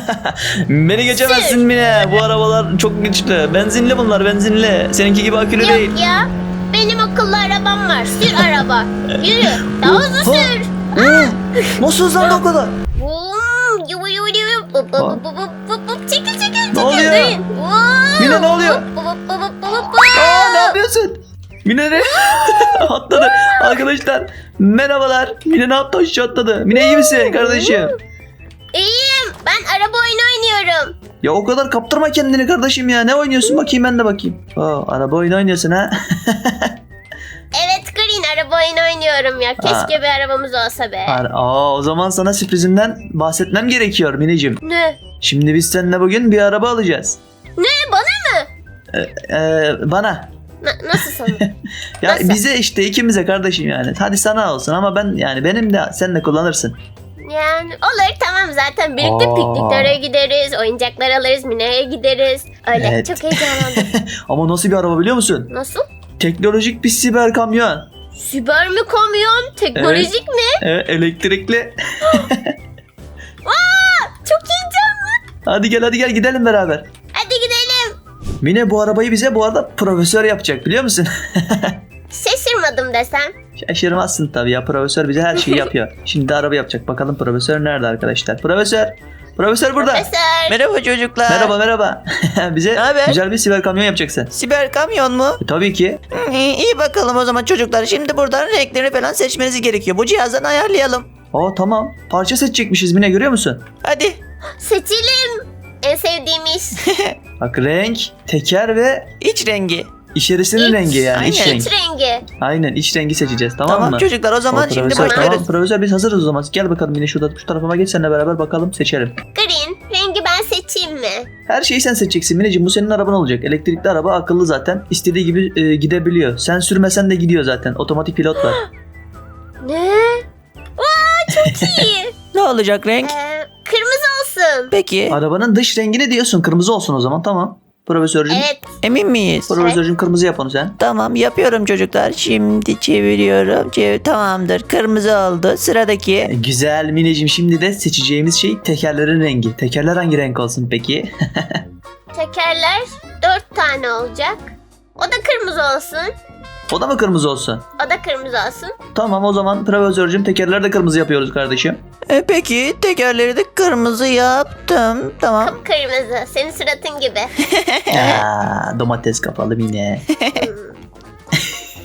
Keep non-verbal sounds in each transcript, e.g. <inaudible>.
<laughs> Beni geçemezsin Mine. Bu arabalar çok güçlü. Benzinli bunlar benzinli. Seninki gibi akülü değil. Yok ya. Benim akıllı arabam var. Sür araba. Yürü. Daha hızlı Oha. sür. Nasıl hızlandı o kadar? Vum, yuvu yuvu yuvu. Bup. Çekil çekil çekil. Ne oluyor? Vum. Mine, ne oluyor? Bup. Aa, ne yapıyorsun? Mine ne? <laughs> atladı. Arkadaşlar merhabalar. Mine ne yaptı? Aşağı atladı. Mine iyi misin kardeşim? Ben araba oyunu oynuyorum. Ya o kadar kaptırma kendini kardeşim ya. Ne oynuyorsun bakayım ben de bakayım. Aa, araba oyunu oynuyorsun ha. <laughs> Evet Green araba oyunu oynuyorum ya. Keşke bir arabamız olsa be. Ar- Aa, o zaman sana sürprizimden bahsetmem gerekiyor Mineciğim. Ne? Şimdi biz seninle bugün bir araba alacağız. Ne? Bana mı? Ee, bana. Na- nasıl sana? <laughs> Ya Nasıl? bize işte ikimize kardeşim yani. Hadi sana olsun ama ben yani benim de sen de kullanırsın. Yani olur tamam zaten birlikte Aa. pikniklere gideriz, oyuncaklar alırız, Mine'ye gideriz. Öyle Evet. çok heyecanlandım. <laughs> Ama nasıl bir araba biliyor musun? Nasıl? Teknolojik bir siber kamyon. Süper mi kamyon? Teknolojik mi? Evet, elektrikli. <laughs> Çok heyecanlı. Hadi gel hadi gel gidelim beraber. Hadi gidelim. Mine bu arabayı bize bu arada profesör yapacak biliyor musun? <laughs> Şaşırmadım desem. Şaşırmazsın tabii ya profesör bize her şeyi yapıyor. <laughs> Şimdi araba yapacak. Bakalım profesör nerede arkadaşlar? Profesör. Profesör burada. Profesör. Merhaba çocuklar. Merhaba merhaba. <laughs> bize Ne haber? güzel bir siber kamyon yapacaksın. Siber kamyon mu? E, tabii ki. Hı, iyi, iyi bakalım o zaman çocuklar. Şimdi buradan renklerini falan seçmeniz gerekiyor. Bu cihazdan ayarlayalım. Aa tamam. Parça seçecekmişiz Mine görüyor musun? Hadi. Seçelim. En sevdiğim iş. <laughs> Bak renk, teker ve İç rengi. İçerisinin İç. rengi yani iç Aynen. renk. İç rengi. Aynen iç rengi seçeceğiz tamam, Tamam, mı? çocuklar o zaman O şimdi profesör, başlıyoruz. Tamam profesör biz hazırız o zaman. Gel bakalım yine şurada şu tarafıma geç seninle beraber bakalım seçelim. Green. Rengi ben seçeyim mi? Her şeyi sen seçeceksin Mineciğim bu senin araban olacak. Elektrikli araba akıllı zaten. İstediği gibi e, gidebiliyor. Sen sürmesen de gidiyor zaten. Otomatik pilot var. <gasps> Ne? Aa çok iyi. <laughs> Ne olacak renk? ee, kırmızı olsun. Peki. Arabanın dış rengini diyorsun kırmızı olsun o zaman tamam. Profesörcüğüm. Evet. Emin miyiz? Profesörcüğüm kırmızı yap onu sen. Tamam yapıyorum çocuklar. Şimdi çeviriyorum. Çev Tamamdır. Kırmızı oldu. Sıradaki. E, Güzel Mineciğim şimdi de seçeceğimiz şey tekerlerin rengi. Tekerler hangi renk olsun peki? <laughs> Tekerler dört tane olacak. O da kırmızı olsun. O da mı kırmızı olsun? O da kırmızı olsun. Tamam o zaman profesörcüğüm tekerleri de kırmızı yapıyoruz kardeşim. E, peki tekerleri de kırmızı yaptım. Tamam. Kıpkırmızı. Senin suratın gibi. <laughs> Aa, domates kapalı Mine. Hmm.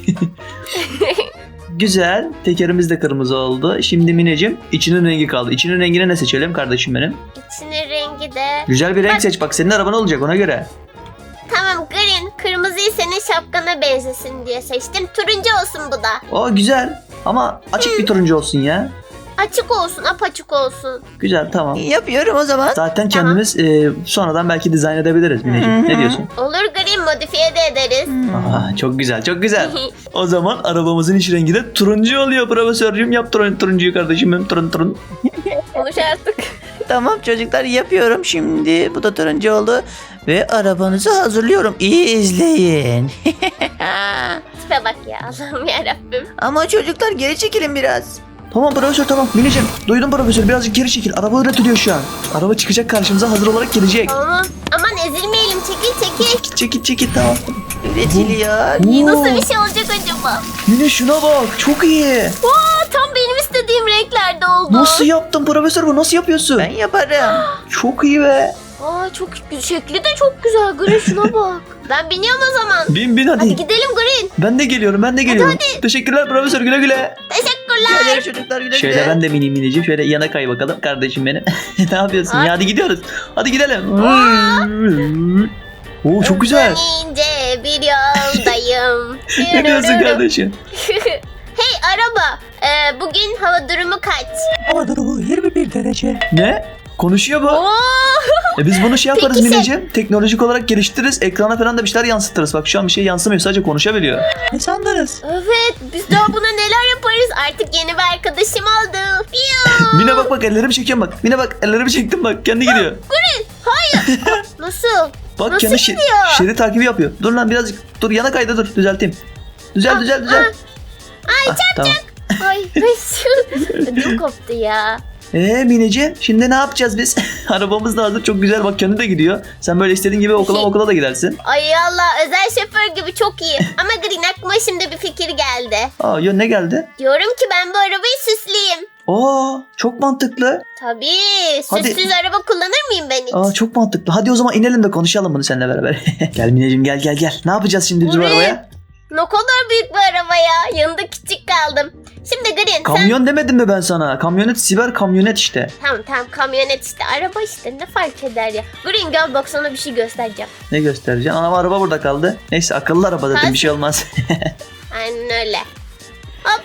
<laughs> Güzel. Tekerimiz de kırmızı oldu. Şimdi Mineciğim içinin rengi kaldı. İçinin rengine ne seçelim kardeşim benim? İçinin rengi de... Güzel bir renk seç bak senin araban olacak ona göre. Şapkana benzesin diye seçtim. Turuncu olsun bu da. O güzel ama açık bir turuncu olsun ya. Açık olsun, apaçık olsun. Güzel tamam. Yapıyorum o zaman. Zaten kendimiz e, sonradan belki dizayn edebiliriz Mineciğim. Hı Ne hı. diyorsun? Olur green modifiye de ederiz. Aa, çok güzel çok güzel. <laughs> O zaman arabamızın iç rengi de turuncu oluyor profesörcüğüm. Yap turun, turuncuyu kardeşim benim turun turun. Konuş artık. Tamam çocuklar yapıyorum şimdi. Bu da turuncu oldu. Ve arabanızı hazırlıyorum. İyi izleyin. <laughs> Tipe bak ya Allah'ım yarabbim. Ama çocuklar geri çekilin biraz. Tamam profesör tamam. Mineciğim duydum profesör birazcık geri çekil. Araba üretiliyor şu an. Araba çıkacak karşımıza hazır olarak gelecek. Tamam. Aman ezilmeyelim çekil çekil. Çekil çekil çekil tamam. Üretiliyor. Oo, nasıl bir şey olacak acaba? Mine şuna bak çok iyi. Aa, tam benim istediğim renklerde oldu. Nasıl yaptın profesör bu nasıl yapıyorsun? Ben yaparım. Çok iyi be. Aa çok şekli de çok güzel Green şuna <laughs> bak. ben biniyorum o zaman. Bin bin hadi. Hadi gidelim Green. Ben de geliyorum ben de geliyorum. Teşekkürler profesör güle güle. Teşekkürler. Hadi çocuklar güle Şöyle güle. ben de miniyim miniciğim. Şöyle yana kay bakalım kardeşim benim. <laughs> ne yapıyorsun Hadi. ya hadi gidiyoruz. Hadi gidelim. Oo çok güzel. Ben ince bir yoldayım. <laughs> ne diyorsun kardeşim? hey araba. Ee, bugün hava durumu kaç? Hava durumu 21 derece. Ne? Konuşuyor bu. Oo. E biz bunu şey yaparız Peki sen- Mineciğim. Teknolojik olarak geliştiririz. Ekrana falan da bir şeyler yansıtırız. Bak şu an bir şey yansımıyor. Sadece konuşabiliyor. Ne sandınız? Evet biz daha buna neler yaparız. Artık yeni bir arkadaşım oldu. Piyo. <laughs> Mine bak bak ellerimi çekiyorum bak. Mine bak ellerimi çektim bak. Kendi gidiyor. <laughs> Nasıl? Bak Nasıl kendi gidiyor? şerit takibi yapıyor. Dur lan birazcık. Dur yana kayda dur. Düzelteyim. Düzel düzel düzel. Ay Ah, tamam. Ay ödüm koptu ya. Ee Mineciğim şimdi ne yapacağız biz? <laughs> Arabamız da hazır çok güzel bak kendi de gidiyor. Sen böyle istediğin gibi okula okula da gidersin. Ay Allah özel şoför gibi çok iyi. Ama Green aklıma şimdi bir fikir geldi. Aa ya ne geldi? Diyorum ki ben bu arabayı süsleyeyim. Aa çok mantıklı. Tabii. Hadi. Süssüz araba kullanır mıyım ben hiç? Aa çok mantıklı. Hadi o zaman inelim de konuşalım bunu seninle beraber. <laughs> gel Mineciğim gel gel gel. Ne yapacağız şimdi biz bu arabaya? Ne kadar büyük bir araba ya. Yanında küçük kaldım. Şimdi Green sen... Kamyon demedim mi ben sana? Kamyonet siber kamyonet işte. Tamam tamam kamyonet işte. Araba işte ne fark eder ya. Green gel bak sana bir şey göstereceğim. Ne göstereceğim? Ama araba burada kaldı. Neyse akıllı araba dedim bir şey olmaz. <laughs> Aynen öyle. Hop.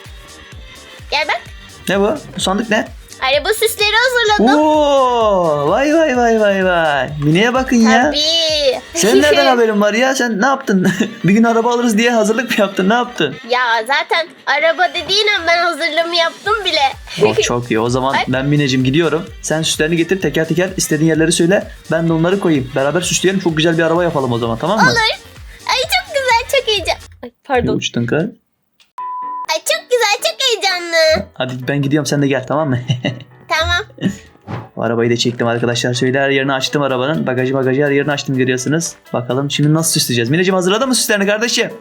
Gel bak. ne bu? Bu sandık ne? Araba süsleri hazırladım. Oo! Vay vay vay vay vay. Mine'ye bakın ya. Tabii. Senin nereden <laughs> haberin var ya? Sen ne yaptın? <laughs> bir gün araba alırız diye hazırlık mı yaptın? Ne yaptın? Ya zaten araba dediğin an ben hazırlığımı yaptım bile. Oh çok iyi. O zaman Ay. ben Mineciğim gidiyorum. Sen süslerini getir teker teker istediğin yerleri söyle. Ben de onları koyayım. Beraber süsleyelim. Çok güzel bir araba yapalım o zaman tamam mı? Olur. Ay çok güzel çok heyecan. Ay Bir pardon. Uçtun kız. Hadi ben gidiyorum sen de gel tamam mı? <laughs> Tamam. Bu arabayı da çektim arkadaşlar. Şöyle her yerini açtım arabanın. Bagajı bagajı her yerini açtım görüyorsunuz. Bakalım şimdi nasıl süsleyeceğiz. Mineciğim hazırladın mı süslerini kardeşim?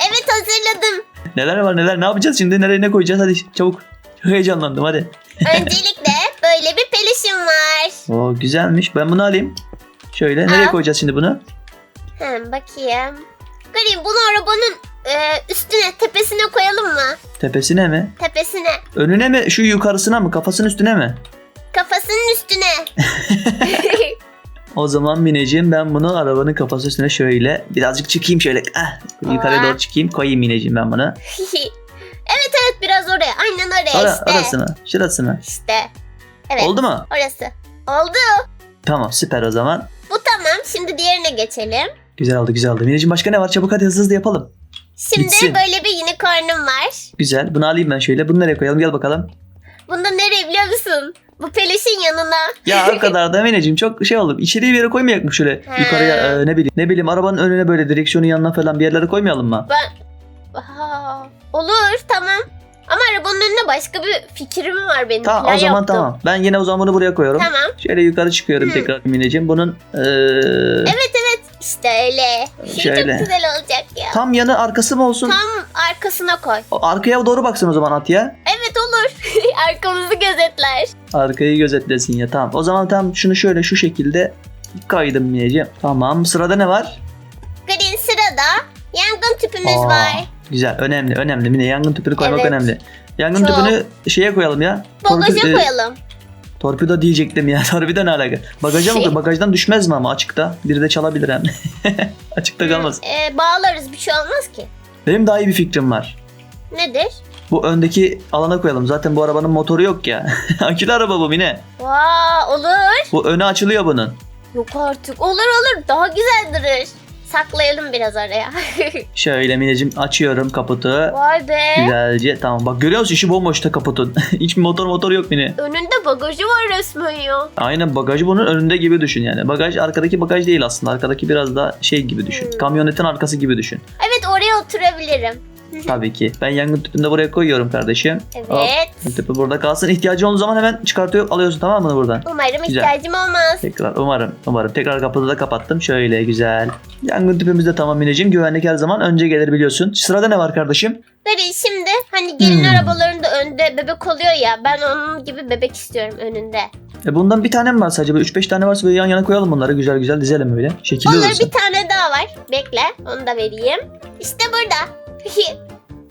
Evet hazırladım. Neler var neler ne yapacağız şimdi nereye ne koyacağız hadi çabuk. Çok heyecanlandım hadi. Öncelikle <laughs> böyle bir peluşum var. Oo güzelmiş ben bunu alayım. Şöyle nereye Al. koyacağız şimdi bunu? Hem bakayım. Green bunu arabanın e, üstüne tepesine koyalım mı? Tepesine mi? Tepesine. Önüne mi şu yukarısına mı kafasının üstüne mi? Kafasının üstüne. <laughs> O zaman Mineciğim ben bunu arabanın kafası üstüne şöyle birazcık çıkayım şöyle. Ah, yukarıya Aa. doğru çıkayım koyayım Mineciğim ben bunu. <laughs> evet evet biraz oraya. Aynen oraya Ara, işte. arasına şurasına. İşte. Evet. Oldu mu? Orası. Oldu. Tamam süper o zaman. Bu tamam. Şimdi diğerine geçelim. Güzel oldu güzel oldu. Mineciğim başka ne var? Çabuk hadi hızlı hızlı yapalım. Şimdi Bitsin. böyle bir unicornum var. Güzel. Bunu alayım ben şöyle. Bunu nereye koyalım? Gel bakalım. Bunda nereye biliyor musun? Bu peluşun yanına. Ya o kadar da Mineciğim çok şey oldu. İçeriye bir yere koymayak mı şöyle? He. Yukarıya e, ne bileyim. Ne bileyim arabanın önüne böyle direksiyonun yanına falan bir yerlere koymayalım mı? Ben... Aa, olur tamam. Ama arabanın önüne başka bir fikrim var benim. Tamam Plan o zaman yaptım. tamam. Ben yine o zaman bunu buraya koyuyorum. Tamam. Şöyle yukarı çıkıyorum Hı. tekrar Mineciğim. Bunun e, Evet evet işte öyle. Şey Şöyle. çok güzel olacak ya. tam yanı arkası mı olsun? Tam arkasına koy. Arkaya doğru baksın o zaman at ya. Evet olur. <laughs> Arkamızı gözetler. Arkayı gözetlesin ya tamam. O zaman tam şunu şöyle şu şekilde kaydım Mineciğim. Tamam sırada ne var? Green sırada yangın tüpümüz Aa, var. Güzel önemli önemli. Mine yangın tüpünü koymak Evet. önemli. Yangın Çok. tüpünü şeye koyalım ya. Bagaja e, koyalım. Torpido diyecektim ya. <laughs> Torpido ne alaka? Bagaja mı? Şey. Bagajdan düşmez mi ama açıkta? Biri de çalabilir hem. <laughs> açıkta kalmaz. Ee, bağlarız bir şey olmaz ki. Benim daha iyi bir fikrim var. Nedir? Bu öndeki alana koyalım. Zaten bu arabanın motoru yok ya. <laughs> Akülü araba bu Mine. Vaa olur. Bu önü açılıyor bunun. Yok artık. Olur olur. Daha güzel durur. Saklayalım biraz araya. <laughs> Şöyle Mineciğim açıyorum kaputu. Vay be. Güzelce. Tamam bak görüyor musun işi bomboşta kaputun. <laughs> Hiç motor motor yok Mine. Önünde bagajı var resmen ya. Aynen bagajı bunun önünde gibi düşün yani. Bagaj arkadaki bagaj değil aslında. Arkadaki biraz daha şey gibi düşün. Hmm. Kamyonetin arkası gibi düşün. Evet oraya oturabilirim. Tabii ki. Ben yangın tüpünü de buraya koyuyorum kardeşim. Evet. Hop, tüpü burada kalsın. İhtiyacın olduğu zaman hemen çıkartıyor alıyorsun tamam mı buradan? Umarım Güzel. ihtiyacım olmaz. Tekrar umarım umarım. Tekrar kapıda da kapattım. Şöyle güzel. Yangın tüpümüz de tamam Mineciğim. Güvenlik her zaman önce gelir biliyorsun. Sırada ne var kardeşim? Böyle şimdi hani gelin Hmm. arabalarında önde bebek oluyor ya. Ben onun gibi bebek istiyorum önünde. E bundan bir tane mi var sadece? Böyle 3-5 tane varsa böyle yan yana koyalım bunları. Güzel güzel dizelim öyle. Şekilli Olur olursun. bir tane daha var. Bekle onu da vereyim. İşte burada. <laughs>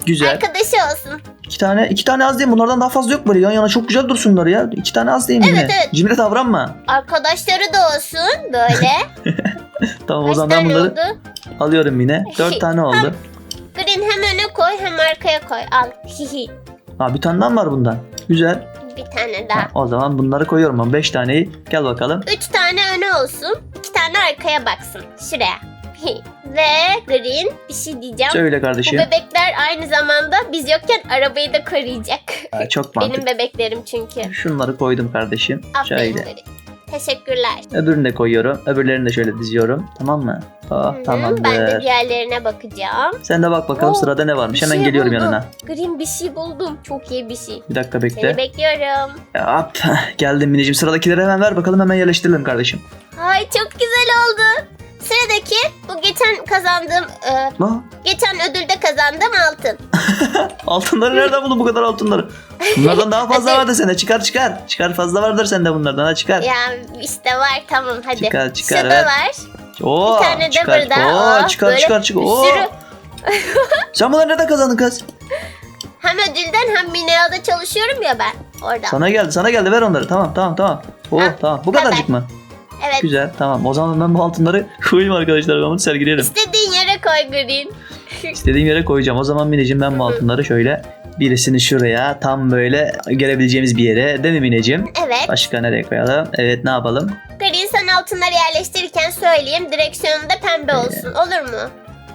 Güzel. Arkadaşı olsun. İki tane, iki tane az değil. Bunlardan daha fazla yok böyle. Yan yana çok güzel dursunlar ya. İki tane az değil mi? Evet, yine? evet. Cimri davranma. Arkadaşları da olsun böyle. <laughs> Tamam o Kaç zaman ben tane bunları oldu? alıyorum yine. Dört tane oldu. Green hem öne koy hem arkaya koy. Al. Ha bir tane daha var bundan? Güzel. bir tane Ha, daha. o zaman bunları koyuyorum ben. Beş taneyi. Gel bakalım. Üç tane öne olsun. iki tane arkaya baksın. Şuraya. Ve Green bir şey diyeceğim. Söyle Bu kardeşim. bebekler aynı zamanda biz yokken arabayı da koruyacak. Ha, çok <laughs> mantıklı. Benim bebeklerim çünkü. Şunları koydum kardeşim. Aferin Şöyle. Green. Teşekkürler. Öbürünü de koyuyorum. Öbürlerini de şöyle diziyorum. Tamam mı? Oh, hı, tamamdır. Ben de diğerlerine bakacağım. Sen de bak bakalım Oo, sırada ne varmış. Hemen şey geliyorum buldum. yanına. Green bir şey buldum. Çok iyi bir şey. Bir dakika Seni bekle. bekliyorum. Hop, <laughs> geldim Mineciğim. Sıradakileri hemen ver bakalım hemen yerleştirelim kardeşim. Ay çok güzel oldu. Sıradaki bu geçen kazandığım, e, Ha? geçen ödülde kazandığım altın. <laughs> Altınları nereden buldun bu kadar altınları? Bunlardan daha fazla Hadi. <laughs> vardır sende. Çıkar çıkar. Çıkar fazla vardır sende bunlardan. Ha çıkar. Ya işte var tamam hadi. Çıkar, çıkar, Şurada evet. var. Oo, bir tane de çıkar. burada. Oo, Oh, çıkar böyle çıkar çıkar. bir Oo. sürü. <laughs> Sen bunları nereden kazandın kız? Hem ödülden hem Mineo'da çalışıyorum ya ben orada. Sana geldi sana geldi ver onları. Tamam tamam tamam. Oo Ha, tamam. Bu kadarcık mı? Evet. Güzel tamam. O zaman ben bu altınları <laughs> koyayım arkadaşlar. Ben bunu sergileyelim. İstediğin yere koy Green. <laughs> İstediğim yere koyacağım. O zaman Mineciğim ben bu altınları şöyle birisini şuraya tam böyle gelebileceğimiz bir yere değil mi Mineciğim? Evet. Başka nereye koyalım? Evet ne yapalım? Green sen altınları yerleştirirken söyleyeyim. Direksiyonu da pembe olsun. Olur mu?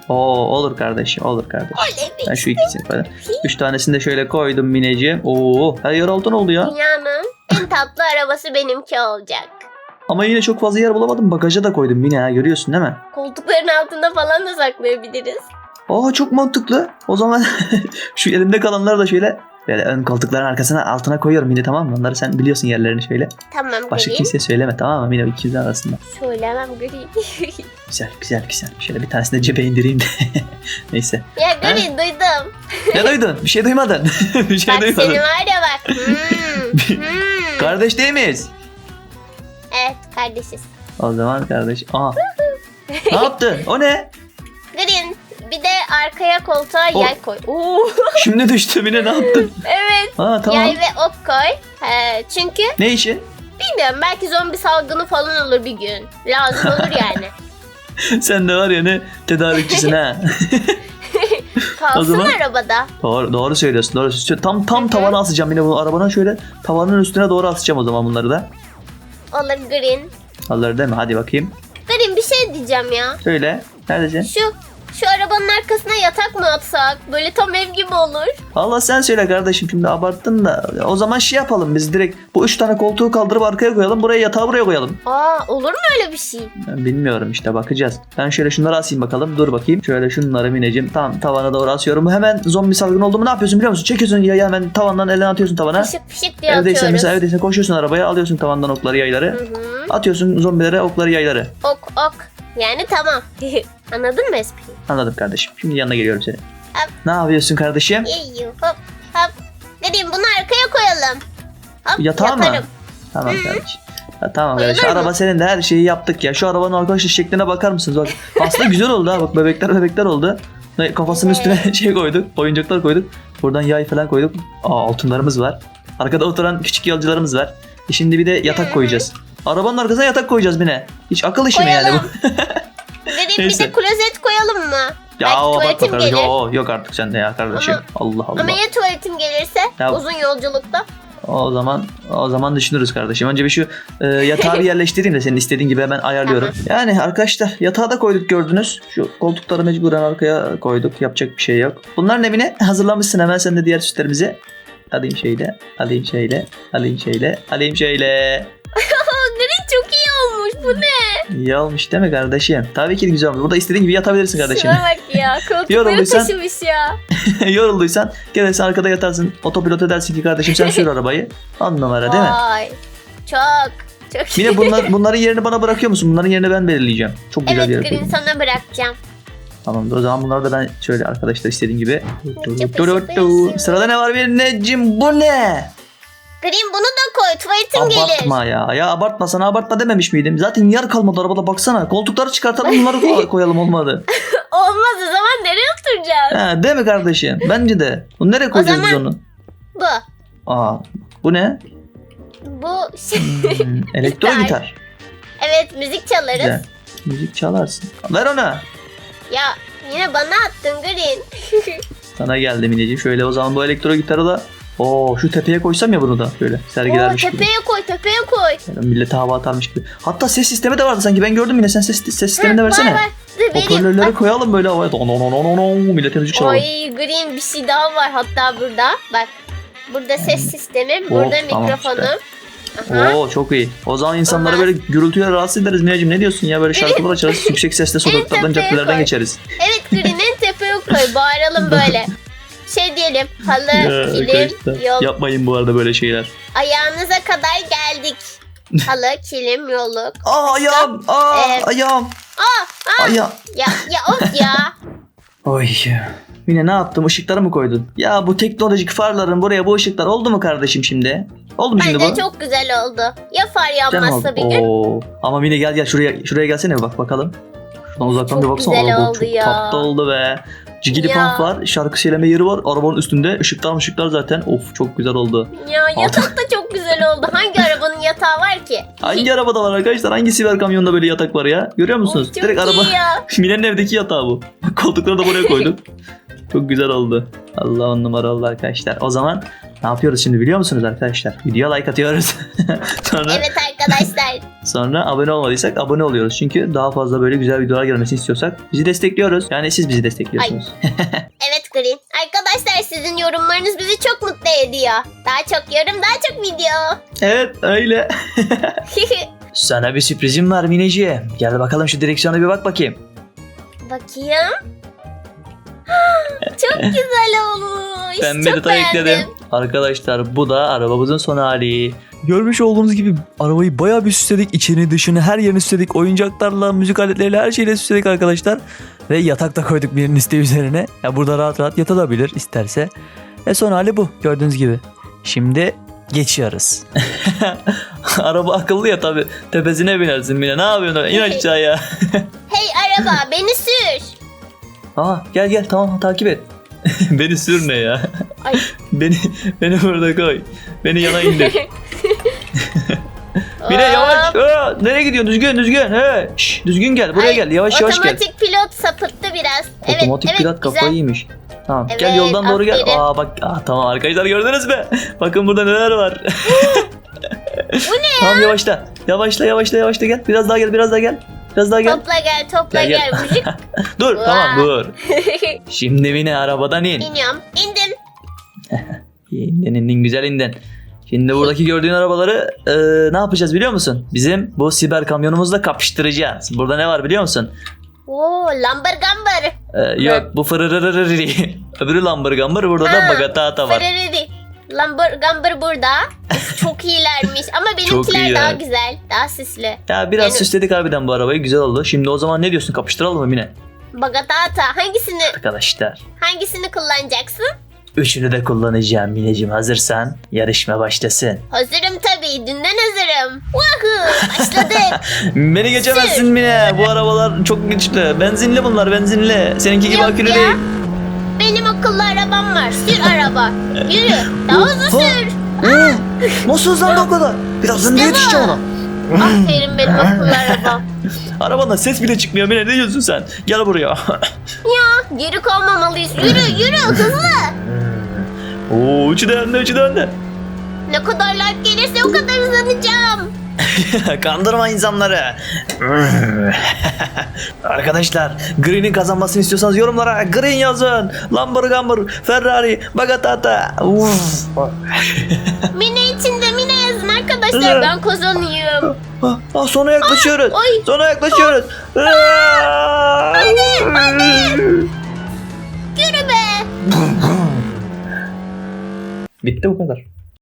Oo olur kardeşim olur kardeşim. Oley Ben be. şu ikisini koydum. Üç tanesini de şöyle koydum Mineciğim. Oo her yer altın oldu ya. Dünyanın en tatlı arabası benimki olacak. Ama yine çok fazla yer bulamadım. Bagaja da koydum Mine ha görüyorsun değil mi? Koltukların altında falan da saklayabiliriz. Aa çok mantıklı. O zaman <laughs> şu elimde kalanları da şöyle böyle ön koltukların arkasına altına koyuyorum Mine tamam mı? Onları sen biliyorsun yerlerini şöyle. Tamam Başka Green. kimseye söyleme tamam mı Mine ikimizin arasında. Söylemem Green. <laughs> Güzel güzel güzel. Şöyle bir tanesini de cebe indireyim de. <laughs> Neyse. ya Green duydum. Ne duydun? Bir şey duymadın. bir şey bak duymadın. seni var ya bak. Hmm, hmm. Kardeş değil miyiz? Evet kardeşiz. O zaman kardeş. Aa. ne yaptın? O ne? Green bir de arkaya koltuğa O- yay koy. Oo. <laughs> Şimdi düştü Mine ne yaptın? evet. Aa tamam. Yay ve ok koy. Ee, çünkü Ne işi? bilmiyorum belki zombi salgını falan olur bir gün. Lazım olur yani. <laughs> Sen de var ya ne tedarikçisin ha. <laughs> Kalsın zaman- arabada. doğru, doğru söylüyorsun. Doğru söylüyorsun. Tam tam tavana asacağım yine bu arabanın şöyle tavanın üstüne doğru asacağım o zaman bunları da. Olur Green. Alır değil mi? Hadi bakayım. Green bir şey diyeceğim ya. Söyle. Neredesin? Şu şu arabanın arkasına yatak mı atsak? Böyle tam ev gibi olur. Allah sen söyle kardeşim şimdi abarttın da. O zaman şey yapalım biz direkt bu üç tane koltuğu kaldırıp arkaya koyalım. Buraya yatağı buraya koyalım. Aa olur mu öyle bir şey? Ben bilmiyorum işte bakacağız. Ben şöyle şunları asayım bakalım. Dur bakayım. Şöyle şunları mineciğim. Tam tavana doğru asıyorum. Hemen zombi salgını oldu mu ne yapıyorsun biliyor musun? Çekiyorsun yayı hemen tavandan eline atıyorsun tavana. Fışık fışık diye Evdeysen atıyoruz. mesela evdeysen koşuyorsun arabaya alıyorsun tavandan okları yayları. Hı hı. Atıyorsun zombilere okları yayları. Ok ok. Yani tamam. <laughs> Anladın mı espriyi? Anladım kardeşim. Şimdi yanına geliyorum seni. Hop. Ne yapıyorsun kardeşim? İyi hop hop. Dedim bunu arkaya koyalım. Hop Yatağı mı? yaparım. Tamam kardeşim. Ya tamam Koyulur kardeşim. Araba senin de her şeyi yaptık ya. Şu arabanın arkadaşlar şekline bakar mısınız? Bak aslında <laughs> güzel oldu ha. Bak bebekler bebekler oldu. Kafasının üstüne <laughs> şey koyduk. Oyuncaklar koyduk. Buradan yay falan koyduk. Aa altınlarımız var. Arkada oturan küçük yolcularımız var. E şimdi bir de yatak koyacağız. Arabanın arkasına yatak koyacağız Mine. Hiç akıl işi mi yani bu? Koyalım. <laughs> Dedim bir Neyse. de klozet koyalım mı? Ya Belki o bak tuvaletim kardeşim. gelir. Oo, yok artık sende ya kardeşim. Allah Allah. Ama ya tuvaletim gelirse Ya- uzun yolculukta? O zaman o zaman düşünürüz kardeşim. Önce bir şu e, yatağı bir <laughs> yerleştireyim de senin istediğin gibi hemen ayarlıyorum. Yani arkadaşlar yatağı da koyduk gördünüz. Şu koltukları mecburen arkaya koyduk. Yapacak bir şey yok. Bunlar ne Mine? Hazırlamışsın hemen sen de diğer süslerimizi. Alayım şöyle, alayım şöyle, alayım şöyle, alayım şöyle. <laughs> Green çok iyi olmuş. Bu ne? İyi olmuş değil mi kardeşim? Tabii ki de güzel olmuş. Burada istediğin gibi yatabilirsin kardeşim. Şuna bak ya. <laughs> Koltukları Yorulduysan- taşımış ya. <laughs> Yorulduysan gelirsin arkada yatarsın. Otopilot edersin ki kardeşim sen sür <laughs> arabayı. On numara değil mi? Vay. Çok. Çok. Mine bunlar, bunların yerini bana bırakıyor musun? Bunların yerini ben belirleyeceğim. Çok güzel bir Evet yere Green koydum. sana bırakacağım. Tamamdır o zaman bunları da ben şöyle arkadaşlar istediğim gibi. yapıyorsun? Sırada ne var Mineciğim bu ne? Green bunu da koy. Tuvaletim gelir. Abartma ya. Ya abartma sana abartma dememiş miydim? Zaten yer kalmadı arabada baksana. Koltukları çıkartalım bunları <laughs> ko- koyalım olmadı. <laughs> Olmaz o zaman nereye oturacağız? Ha, değil mi kardeşim? Bence de. Bunu nereye koyacağız biz zaman- onu? Bu. Aa, bu ne? Bu şey. Hmm, <laughs> elektro Gitar. gitar. evet müzik çalarız. Güzel. Müzik çalarsın. Ver onu. Ya yine bana attın Green. Sana geldi Mineciğim. Şöyle o zaman bu elektro gitarı da Oo şu tepeye koysam ya bunu da böyle Oo, sergilermiş gibi. tepeye koy tepeye koy. Yani millete hava atarmış gibi. Hatta ses sistemi de vardı sanki. Ben gördüm yine. Sen ses, ses sistemini de versene. Var var. Dur vereyim. Hoparlörleri Bak. koyalım böyle havaya. Don don don don don. Millete müzik çalalım. Ay Green bir şey daha var hatta burada. Bak. Burada ses sistemi, burada Oh, tamam mikrofonu. süper. Aha. Oo çok iyi. O zaman insanları Olmaz. böyle gürültüyle rahatsız ederiz Mineciğim. Ne diyorsun ya böyle şarkılar açarız. <laughs> yüksek sesle sokaklardan caddelerden koy. geçeriz. Evet Green'in tepeye koy. Bağıralım böyle. <laughs> Şey diyelim. Halı, <laughs> Ya, kilim, arkadaşlar, yol. Yapmayın bu arada böyle şeyler. Ayağınıza kadar geldik. <laughs> Halı, kilim, yolluk. Aa ayağım. Aa Evet. ayağım. Aa, aa. Ayağım. Ya, ya of ya. <laughs> Oy. Yine ne yaptım? Işıkları mı koydun? Ya bu teknolojik farların buraya bu ışıklar oldu mu kardeşim şimdi? Oldu mu şimdi Bence bu? çok güzel oldu. Ya far Canım yanmazsa oldu. bir gün. Oo. Ama Mine gel gel şuraya şuraya gelsene bir bak bakalım. Şuradan uzaktan Çok bir baksana. güzel bu oldu çok ya. tatlı oldu be. Cigili Ya. pump var. Şarkı söyleme yeri var. Arabanın üstünde. Işıklar ışıklar zaten. Of çok güzel oldu. Ya yatak da çok güzel oldu. Hangi arabanın yatağı var ki? Hangi arabada var arkadaşlar? Hangi siber kamyonda böyle yatak var ya? Görüyor musunuz? Of, Direkt araba. ya. <laughs> Mine'nin evdeki yatağı bu. <laughs> Koltukları da buraya koyduk. <laughs> Çok güzel oldu. Allah on numara oldu arkadaşlar. O zaman ne yapıyoruz şimdi biliyor musunuz arkadaşlar? Videoya like atıyoruz. sonra Evet arkadaşlar. <laughs> sonra abone olmadıysak abone oluyoruz. Çünkü daha fazla böyle güzel videolar gelmesini istiyorsak bizi destekliyoruz. Yani siz bizi destekliyorsunuz. <laughs> Evet Green. Arkadaşlar sizin yorumlarınız bizi çok mutlu ediyor. Daha çok yorum, daha çok video. evet öyle. <laughs> Sana bir sürprizim var Mineciğim. Gel bakalım şu direksiyona bir bak bakayım. Bakayım. Çok güzel olmuş. Ben çok de ekledim. beğendim. Arkadaşlar bu da arabamızın son hali. Görmüş olduğunuz gibi arabayı bayağı bir süsledik. İçini dışını her yerini süsledik. Oyuncaklarla, müzik aletleriyle her şeyle süsledik arkadaşlar. Ve yatak da koyduk birinin isteği üzerine. Ya burada rahat rahat yatabilir isterse. Ve son hali bu gördüğünüz gibi. Şimdi geçiyoruz. <laughs> Araba akıllı ya tabi. Tepesine binersin bile. Ne yapıyorsun? İn aşağıya. Hey araba <laughs> beni sür. Aa gel gel tamam takip et. <laughs> beni sür ne ya? Ay. <laughs> beni beni burada koy. Beni yana indir. <laughs> Mine yavaş. Aa, nereye gidiyorsun? Düzgün düzgün. He. Şş, düzgün gel. Buraya Ay, gel. Yavaş yavaş gel. Otomatik pilot sapıttı biraz. Evet, Otomatik evet, pilot güzel. kafayı yemiş. Tamam. gel Evet, yoldan doğru gel. aferin. Aa bak. Aa, tamam arkadaşlar gördünüz mü? Bakın burada neler var. <gasps> Bu ne ya? tamam yavaşla. Yavaşla yavaşla yavaşla gel. Biraz daha gel. Biraz daha gel. Biraz daha gel. Topla gel, topla Gel, gel. gel. Müzik. <laughs> dur Vaa. tamam dur. <laughs> Şimdi Mine arabadan in. İniyorum. İndim. <laughs> İndin indin güzel indin. Şimdi buradaki gördüğün arabaları e, ne yapacağız biliyor musun? Bizim bu siber kamyonumuzla kapıştıracağız. Burada ne var biliyor musun? Oo, lambar gambar. E, yok bu fırırırırırı. Öbürü lambır gambır burada da Ha, bagatata var. Ferrari. Lambar gambar burada. Of, çok iyilermiş. Ama benimkiler iyiler. daha güzel. Daha süslü. Ya biraz Yani- süsledik harbiden bu arabayı güzel oldu. Şimdi o zaman ne diyorsun kapıştıralım mı Mine? Bagatata. Hangisini Arkadaşlar hangisini kullanacaksın? üçünü de kullanacağım Mineciğim hazırsan yarışma başlasın. Hazırım tabii. Dünden hazırım. Wahoo! Başladık. <laughs> Beni geçemezsin Mine bu arabalar çok güçlü. Benzinli bunlar benzinli. Seninki gibi Yok akülü ya. değil. Var. Sür araba. Yürü. Daha hızlı Ha. sür. Oo, Nasıl hızlandı o kadar? Birazdan İşte ne yetişeceğim ona? Aferin benim akıllı <laughs> arabam. Arabandan ses bile çıkmıyor Mine ne diyorsun sen? Gel buraya. <laughs> Ya geri kalmamalıyız. Yürü yürü hızlı. Oo uçu da önde uçu da önde. Ne kadar like gelirse o kadar hızlanacağım. <laughs> Kandırma insanları. <laughs> Arkadaşlar Green'in kazanmasını istiyorsanız yorumlara Green yazın. Lamborghini, Ferrari, Bagatata. <laughs> Mine içinde Mine yazın arkadaşlar ben kazanıyorum. Ah, sona yaklaşıyoruz. Ay. Sona yaklaşıyoruz. Ah. Yürü be. Bitti bu kadar.